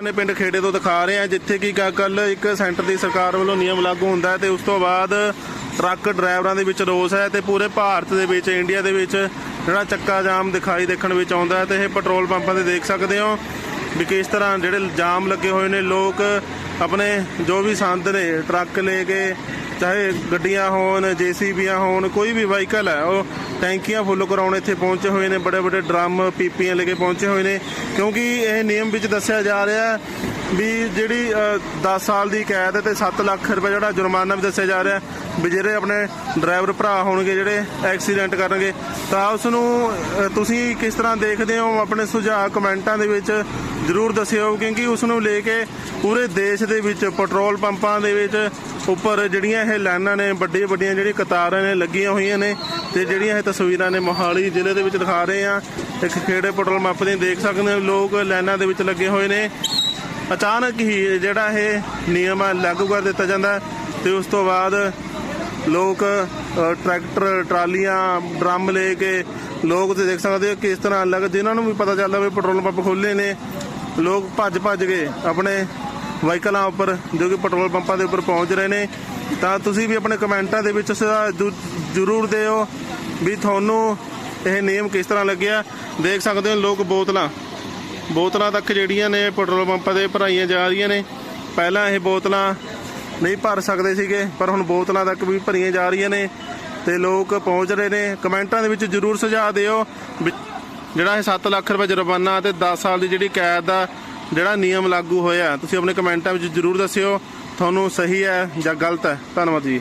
ਨੇ ਪਿੰਡ ਖੇੜੇ ਤੋਂ ਦਿਖਾ ਰਹੇ ਆ ਜਿੱਥੇ ਕਿ ਕੱਲ ਇੱਕ ਸੈਂਟਰ ਦੀ ਸਰਕਾਰ ਵੱਲੋਂ ਨਿਯਮ ਲਾਗੂ ਹੁੰਦਾ ਹੈ ਤੇ ਉਸ ਤੋਂ ਬਾਅਦ ਟਰੱਕ ਡਰਾਈਵਰਾਂ ਦੇ ਵਿੱਚ ਰੋਸ ਹੈ ਤੇ ਪੂਰੇ ਭਾਰਤ ਦੇ ਵਿੱਚ, ਇੰਡੀਆ ਦੇ ਵਿੱਚ ਜਿਹੜਾ ਚੱਕਾ ਜਾਮ ਦਿਖਾਈ ਦੇਖਣ ਵਿੱਚ ਆਉਂਦਾ ਹੈ ਤੇ ਇਹ ਪੈਟਰੋਲ ਪੰਪਾਂ ਤੇ ਦੇਖ ਸਕਦੇ ਹੋ ਵੀ ਕਿਸ ਤਰ੍ਹਾਂ ਜਿਹੜੇ ਜਾਮ ਲੱਗੇ ਹੋਏ ਨੇ, ਲੋਕ ਆਪਣੇ ਜੋ ਵੀ ਸੰਦ ਨੇ ਟਰੱਕ ਲੈ ਕੇ ਚਾਹੇ ਗੱਡੀਆਂ ਹੋਣ ਜੀਸੀਬੀਆਂ ਹੋਣ ਕੋਈ ਵੀ ਵਾਹੀਕਲ ਹੈ ਉਹ ਟੈਂਕੀਆਂ ਫੁੱਲ ਕਰਾਉਣ ਇੱਥੇ ਪਹੁੰਚੇ ਹੋਏ ਨੇ ਬੜੇ ਬੜੇ ਡਰਮ ਪੀਪੀਆਂ ਲੈ ਕੇ ਪਹੁੰਚੇ ਹੋਏ ਨੇ। ਕਿਉਂਕਿ ਇਹ ਨਿਯਮ ਵਿੱਚ ਦੱਸਿਆ ਜਾ ਰਿਹਾ ਵੀ ਜਿਹੜੀ ਅ, 10 ਸਾਲ ਦੀ ਕੈਦ ਤੇ 7 ਲੱਖ ਰੁਪਏ ਜਿਹੜਾ ਜੁਰਮਾਨਾ ਵੀ ਦੱਸਿਆ ਜਾ ਰਿਹਾ ਵੀ ਜਿਹੜੇ ਆਪਣੇ ਡਰਾਈਵਰ ਭਰਾ ਹੋਣਗੇ, ਜਿਹੜੇ ਐਕਸੀਡੈਂਟ ਕਰਨਗੇ, ਤਾਂ ਉਸ ਨੂੰ ਤੁਸੀਂ ਕਿਸ ਤਰ੍ਹਾਂ ਦੇਖਦੇ ਹੋ? ਆਪਣੇ ਸੁਝਾਅ ਕਮੈਂਟਾਂ ਦੇ ਵਿੱਚ ਜਰੂਰ ਦੱਸਿਓ, ਕਿਉਂਕਿ ਉਸ ਨੂੰ ਲੈ ਕੇ ਪੂਰੇ ਦੇਸ਼ ਦੇ ਵਿੱਚ ਪੈਟਰੋਲ ਪੰਪਾਂ ਦੇ ਵਿੱਚ ਉੱਪਰ ਜਿਹੜੀਆਂ ਇਹ ਲਾਈਨਾਂ ਨੇ ਵੱਡੀਆਂ ਵੱਡੀਆਂ ਜਿਹੜੀਆਂ ਕਤਾਰਾਂ ਨੇ ਲੱਗੀਆਂ ਹੋਈਆਂ ਨੇ, ਤੇ ਜਿਹੜੀਆਂ ਇਹ ਤਸਵੀਰਾਂ ਨੇ ਮੋਹਾਲੀ ਜ਼ਿਲ੍ਹੇ ਦੇ ਵਿੱਚ ਦਿਖਾ ਰਹੇ ਆ ਇੱਕ ਖੇੜੇ ਪੈਟਰੋਲ ਪੰਪ ਦੇ ਦੇਖ ਸਕਦੇ ਹੋ, ਲੋਕ ਲਾਈਨਾਂ ਦੇ ਵਿੱਚ ਲੱਗੇ ਹੋਏ ਨੇ। ਅਚਾਨਕ ਹੀ ਜਿਹੜਾ ਇਹ ਨਿਯਮ ਆ ਲਾਗੂ ਕਰ ਦਿੱਤਾ ਜਾਂਦਾ ਹੈ, ਤੇ ਉਸ ਤੋਂ ਬਾਅਦ ਲੋਕ ਟਰੈਕਟਰ, ਟਰਾਲੀਆਂ, ਡਰਮ ਲੈ ਕੇ ਲੋਕ ਤੇ ਦੇਖ ਸਕਦੇ ਹੋ ਕਿਸ ਤਰ੍ਹਾਂ ਅਲੱਗ ਜਿਨ੍ਹਾਂ ਨੂੰ ਵੀ ਪਤਾ ਚੱਲਦਾ ਵੀ ਪੈਟਰੋਲ ਪੰਪ ਖੋਲੇ ਨੇ, ਲੋਕ ਭੱਜ ਭੱਜ ਕੇ ਆਪਣੇ ਵਾਹੀਕਲਾਂ ਉੱਪਰ, ਜੋ ਕਿ ਪੈਟਰੋਲ ਪੰਪਾਂ ਦੇ ਉੱਪਰ ਪਹੁੰਚ ਰਹੇ ਨੇ। ਤਾਂ ਤੁਸੀਂ ਵੀ ਆਪਣੇ ਕਮੈਂਟਾਂ ਦੇ ਵਿੱਚ ਜ਼ਰੂਰ ਦਿਓ ਵੀ ਤੁਹਾਨੂੰ ਇਹ ਨਿਯਮ ਕਿਸ ਤਰ੍ਹਾਂ ਲੱਗਿਆ। ਦੇਖ ਸਕਦੇ ਹੋ ਲੋਕ ਬੋਤਲਾਂ। ਬੋਤਲਾਂ ਤੱਕ ਜਿਹੜੀਆਂ ਨੇ ਪੈਟਰੋਲ ਪੰਪਾਂ ਦੇ ਭਰਾਈਆਂ ਜਾ ਰਹੀਆਂ ਨੇ। ਪਹਿਲਾਂ ਇਹ ਬੋਤਲਾਂ ਨਹੀਂ ਭਰ ਸਕਦੇ ਸੀਗੇ, ਪਰ ਹੁਣ ਬੋਤਲਾਂ ਤੱਕ ਵੀ ਭਰੀਆਂ ਜਾ ਰਹੀਆਂ ਨੇ ਤੇ ਲੋਕ ਪਹੁੰਚ ਰਹੇ ਨੇ। ਕਮੈਂਟਾਂ ਦੇ ਵਿੱਚ ਜਰੂਰ ਸੁਝਾਅ ਦਿਓ ਵੀ ਜਿਹੜਾ ਇਹ 7 ਲੱਖ ਰੁਪਏ ਜੁਰਮਾਨਾ ਤੇ 10 ਸਾਲ ਦੀ ਜਿਹੜੀ ਕੈਦ ਦਾ ਜਿਹੜਾ ਨਿਯਮ ਲਾਗੂ ਹੋਇਆ, ਤੁਸੀਂ ਆਪਣੇ ਕਮੈਂਟਾਂ ਵਿੱਚ ਜਰੂਰ ਦੱਸਿਓ। ਤੁਹਾਨੂੰ ਸਹੀ ਹੈ ਜਾਂ ਗਲਤ ਹੈ? ਧੰਨਵਾਦ ਜੀ।